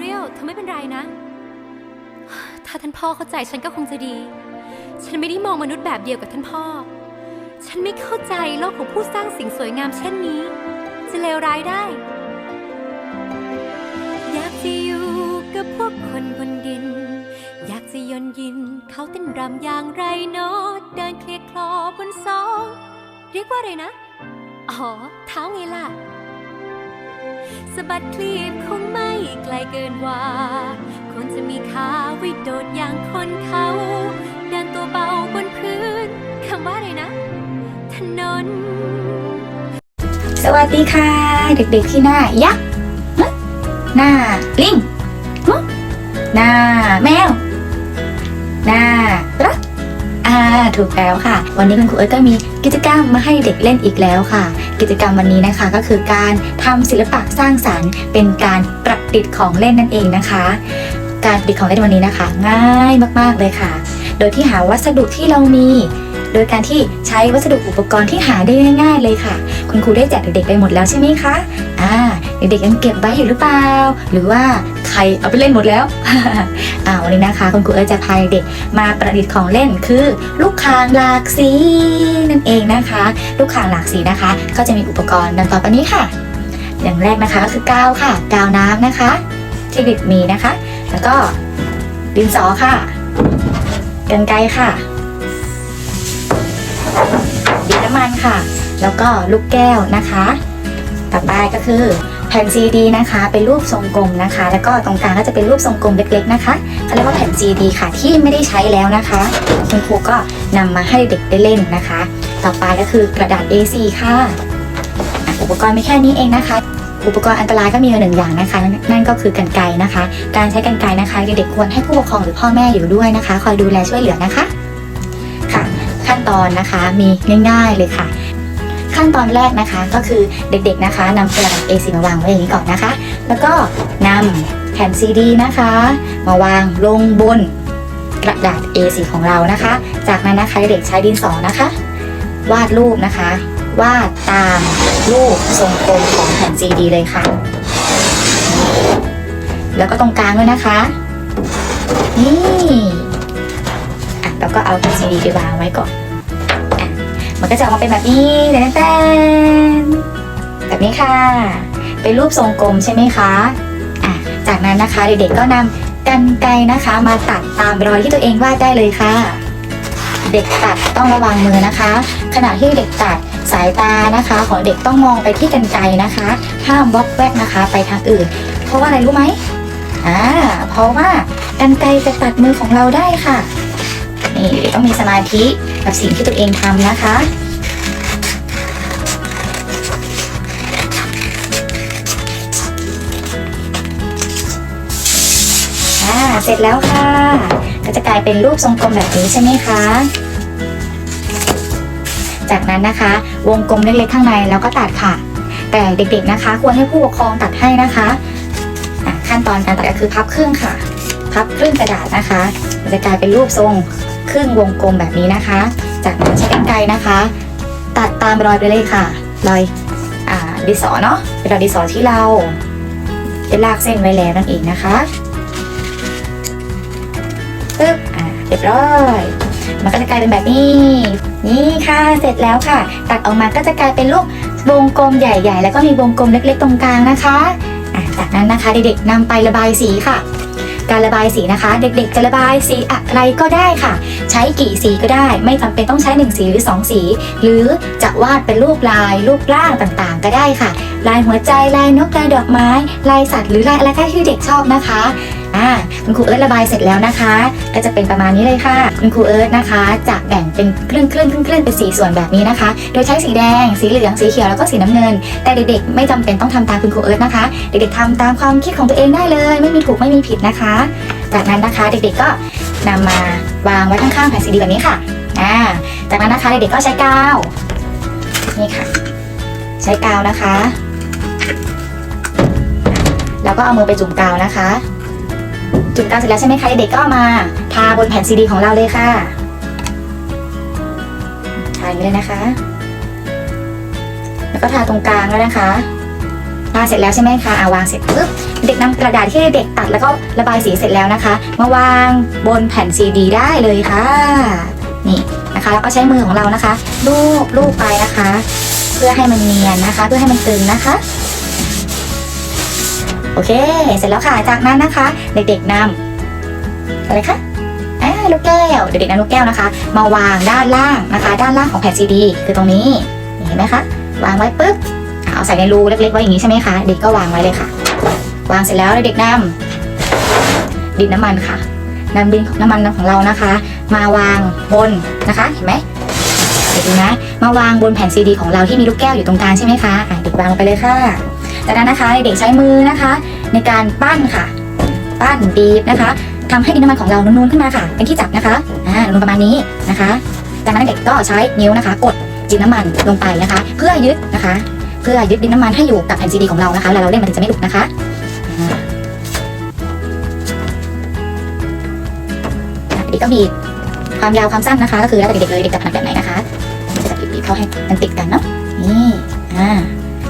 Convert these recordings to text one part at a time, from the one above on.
เรียลเธอไม่เป็นไรนะ ถ้าท่านพ่อเข้าใจฉันก็คงจะดี ฉันไม่ได้มองมนุษย์แบบเดียวกับท่านพ่อ ฉันไม่เข้าใจโลกของผู้สร้างสิ่งสวยงามเช่นนี้ จะเลวร้ายได้ อยากจะอยู่กับพวกคนบนดิน อยากจะยนยินเขาเต้นรำอย่างไรเนอเดินเคลียร์คลอบนสอง เรียกว่าอะไรนะ อ๋อ เท้าไงล่ะ สะบัดคลีบคงไม่ไกลเกินว่าควรจะมีขาไวิโดดอย่างคนเขา เดินตัวเบาบนพื้นคำว่าอะไรนะ ถนน สวัสดีค่ะ เด็กๆที่หน้ายักษ์หน้าลิงหน้าแมวหน้ารัก อ่าถูกแล้วค่ะ วันนี้คุณครูเอิร์ธก็มีกิจกรรมมาให้เด็กเล่นอีกแล้วค่ะ กิจกรรมวันนี้นะคะก็คือการทำศิลปะสร้างสรรค์ เป็นการประดิษฐ์ของเล่นนั่นเองนะคะ การประดิษฐ์ของเล่นวันนี้นะคะ ง่ายมากๆเลยค่ะ โดยที่หาวัสดุที่เรามี โดยการที่ใช้วัสดุอุปกรณ์ที่หาได้ง่าย ๆ เลยค่ะ คุณครูได้แจกเด็กๆไปหมดแล้วใช่ไหมคะอ่าเด็กๆยังเก็บไว้อยู่หรือเปล่า หรือว่าใครเอาไปเล่นหมดแล้วอ่าวันนี้นะคะ คุณครูเอ๋จะพาเด็กมาประดิษฐ์ของเล่นคือ ลูกคางหลากสีนั่นเองนะคะ ลูกคางหลากสีนะคะ ก็จะมีอุปกรณ์ดังต่อไปนี้ค่ะ อย่างแรกนะคะก็คือกาวค่ะ กาวน้ำนะคะ ที่เด็กมีนะคะ แล้วก็ดินสอค่ะกรรไกค่ะ ค่ะ แล้วก็ลูกแก้วนะคะ ต่อไปก็คือแผ่นซีดีนะคะ เป็นรูปทรงกลมนะคะ แล้วก็ตรงกลางก็จะเป็นรูปทรงกลมเล็กๆนะคะเขาเรียกว่าแผ่นซีดีค่ะที่ไม่ได้ใช้แล้วนะคะ คุณครูก็นำมาให้เด็กได้เล่นนะคะ ต่อไปก็คือกระดาษ A4 ค่ะ อุปกรณ์ไม่แค่นี้เองนะคะ อุปกรณ์อันตรายก็มีอยู่หนึ่งอย่างนะคะ นั่นก็คือกรรไกนะคะ การใช้กรรไกนะคะเด็กๆควรให้ผู้ปกครองหรือพ่อแม่อยู่ด้วยนะคะ คอยดูแลช่วยเหลือนะคะ ตอนนะคะ มีง่าย ๆเลยค่ะ ขั้นตอนแรกนะคะก็คือเด็กๆนะคะนำกระดาษ A4 มาวางไว้อย่างนี้ก่อนนะคะ แล้วก็นำแผ่นซีดีนะคะ มาวางลงบนกระดาษ A4 ของเรานะคะ จากนั้นนะคะเด็กใช้ดินสอนะคะ วาดรูปนะคะ วาดตามรูปทรงกลมของแผ่นซีดีเลยค่ะ แล้วก็ตรงกลางด้วยนะคะนี่อะแล้วก็เอาแผ่นซีดีไปวางไว้ก่อน มันก็จะออกมาเป็นแบบนี้แตนๆแบบนี้ค่ะ เป็นรูปทรงกลมใช่ไหมคะอะจากนั้นนะคะเด็กๆก็นำกันไกรนะคะ มาตัดตามรอยที่ตัวเองวาดได้เลยค่ะ เด็กตัดต้องระวังมือนะคะ ขณะที่เด็กตัดสายตานะคะ ของเด็กต้องมองไปที่กันไกรนะคะ ห้ามวอกแวกนะคะ ไปทางอื่น เพราะว่าอะไรรู้ไหมอ่าเพราะว่ากันไกรจะตัดมือของเราได้ค่ะ นี่ต้องมีสมาธิกับสิ่งที่ตัวเองทำนะคะอ่าเสร็จแล้วค่ะ ก็จะกลายเป็นรูปทรงกลมแบบนี้ใช่ไหมคะ จากนั้นนะคะ วงกลมเล็กๆข้างในแล้วก็ตัดค่ะ แต่เด็กๆนะคะ ควรให้ผู้ปกครองตัดให้นะคะะขั้นตอนการตัดก็คือพับครึ่งค่ะ พับครึ่งกระดาษนะคะจะกลายเป็นรูปทรง ครึ่งวงกลมแบบนี้นะคะ จากนั้นใช้กรรไกรนะคะ ตัดตามรอยไปเลยค่ะ รอยอ่าดิสอเนาะเป็นรอยดิสอที่เราได้ลากเส้นไว้แล้วนั่นเองนะคะปึ๊บอ่าเรียบร้อยมันก็จะกลายเป็นแบบนี้ นี่ค่ะ เสร็จแล้วค่ะ ตัดออกมาก็จะกลายเป็นรูปวงกลมใหญ่ ๆ แล้วก็มีวงกลมเล็ก ๆ ตรงกลางนะคะอะจากนั้นนะคะเด็กๆนำไประบายสีค่ะ การระบายสีนะคะ เด็กๆ จะระบายสีอะไรก็ได้ค่ะ ใช้กี่สีก็ได้ ไม่จำเป็นต้องใช้ 1 สีหรือ 2 สี หรือจะวาดเป็นรูปลายรูปร่างต่างๆ ก็ได้ค่ะ ลายหัวใจลายนกลายดอกไม้ ลายสัตว์หรือลายอะไรก็ที่เด็กชอบนะคะ อ่าคุณครูเอิร์ธระบายเสร็จแล้วนะคะ ก็จะเป็นประมาณนี้เลยค่ะ คุณครูเอิร์ธนะคะจะแบ่งเป็นครึ่งครึ่งครึ่งครึ่งเป็นสีส่วนแบบนี้นะคะ โดยใช้สีแดง สีเหลือง สีเขียวแล้วก็สีน้ำเงิน แต่เด็กๆ ไม่จำเป็นต้องทำตามคุณครูเอิร์ธนะคะ เด็กๆทำตามความคิดของตัวเองได้เลย ไม่มีถูกไม่มีผิดนะคะ จากนั้นนะคะเด็กๆก็นำมาวางไว้ข้างๆแผ่นซีดีแบบนี้ค่ะอ่าจากนั้นนะคะเด็กๆก็ใช้กาวนี่ค่ะ ใช้กาวนะคะ แล้วก็เอามือไปจุ่มกาวนะคะ จุ่มกาวเสร็จแล้วใช่ไหมคะเด็กๆก็มาทาบนแผ่นซีดีของเราเลยค่ะทาอย่างนี้เลยนะคะ แล้วก็ทาตรงกลางแล้วนะคะทาเสร็จแล้วใช่ไหมคะอาวางเสร็จปุ๊บเด็กนำกระดาษที่เด็กตัดแล้วก็ระบายสีเสร็จแล้วนะคะ มาวางบนแผ่นซีดีได้เลยค่ะ นี่นะคะแล้วก็ใช้มือของเรานะคะ ลูบลูบไปนะคะ เพื่อให้มันเนียนนะคะ เพื่อให้มันตึงนะคะ โอเค เสร็จแล้วค่ะ จากนั้นนะคะ เด็กๆนำอะไรคะลูกแก้ว เด็กๆนำลูกแก้วนะคะ มาวางด้านล่างนะคะ ด้านล่างของแผ่นซีดี คือตรงนี้ เห็นไหมคะ วางไว้ปุ๊บ เอาใส่ในรูเล็กๆไว้อย่างนี้ใช่ไหมคะ เด็กก็วางไว้เลยค่ะ วางเสร็จแล้วเด็กๆนำดินน้ำมันค่ะนำดินน้ำมันของเรานะคะ มาวางบนนะคะ เห็นไหมเด็กดูนะ มาวางบนแผ่นซีดี ของเราที่มีลูกแก้วอยู่ตรงกลางใช่ไหมคะเด็กวางไปเลยค่ะ จากนั้นนะคะเด็กใช้มือนะคะ ในการปั้นค่ะ ปั้นบีบนะคะทำให้ดินน้ำมันของเรานูนๆขึ้นมาค่ะ เป็นที่จับนะคะอ่านูนประมาณนี้นะคะ จากนั้นเด็กก็ใช้นิ้วนะคะ กดดินน้ำมันลงไปนะคะ เพื่อยึดนะคะ เพื่อยึดดินน้ำมันให้อยู่กับแผ่นซีดีของเรานะคะเวลาเราเล่นมันถึงจะไม่หลุดนะคะเด็กก็บีบความยาวความสั้นนะคะ ก็คือแล้วแต่เด็กเลยเด็กจะถนัดแบบไหนนะคะจะบีบเข้าให้มันติดกันเนาะนี่อ่า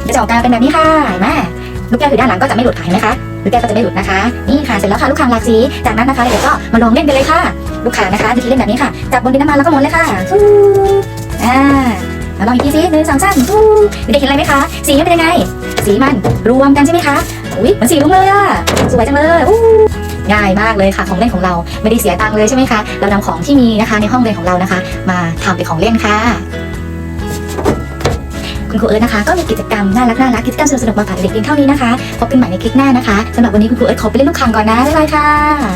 จะออกกาเป็นแบบนี้ค่ะเห็นไหมลูกแก้วอยู่ด้านหลังก็จะไม่หลุดค่ะเห็นไหมคะลูกแก้วก็จะไม่หลุดนะคะ นี่ค่ะเสร็จแล้วค่ะลูกคางหลากสี จากนั้นนะคะเด็กๆก็มาลองเล่นกันเลยค่ะ ลูกคางนะคะวิธีเล่นแบบนี้ค่ะจับบนดินน้ำมันแล้วก็หมุนเลยค่ะอ่าลองอีกทีสิหนึ่งสองสามฟูเด็กเห็นอะไรไหมคะสีมันเป็นยังไง สีมันรวมกันใช่ไหมคะอุ้ยเหมือนสีลุงเลยอะสวยจังเลยอู้ง่ายมากเลยค่ะของเล่นของเราไม่ได้เสียตังค์เลยใช่ไหมคะเรานำของที่มีนะคะในห้องเรียนของเรานะคะ มาทำเป็นของเล่นค่ะ คุณครูเอิร์ธนะคะ ก็มีกิจกรรมน่ารักน่ารักกิจกรรมสนุกๆมาฝากเด็กๆเพียงเท่านี้นะคะพบกันใหม่ในคลิปหน้านะคะสำหรับวันนี้คุณครูเอิร์ธขอไปเล่นลูกคางก่อนนะบ๊ายบายค่ะ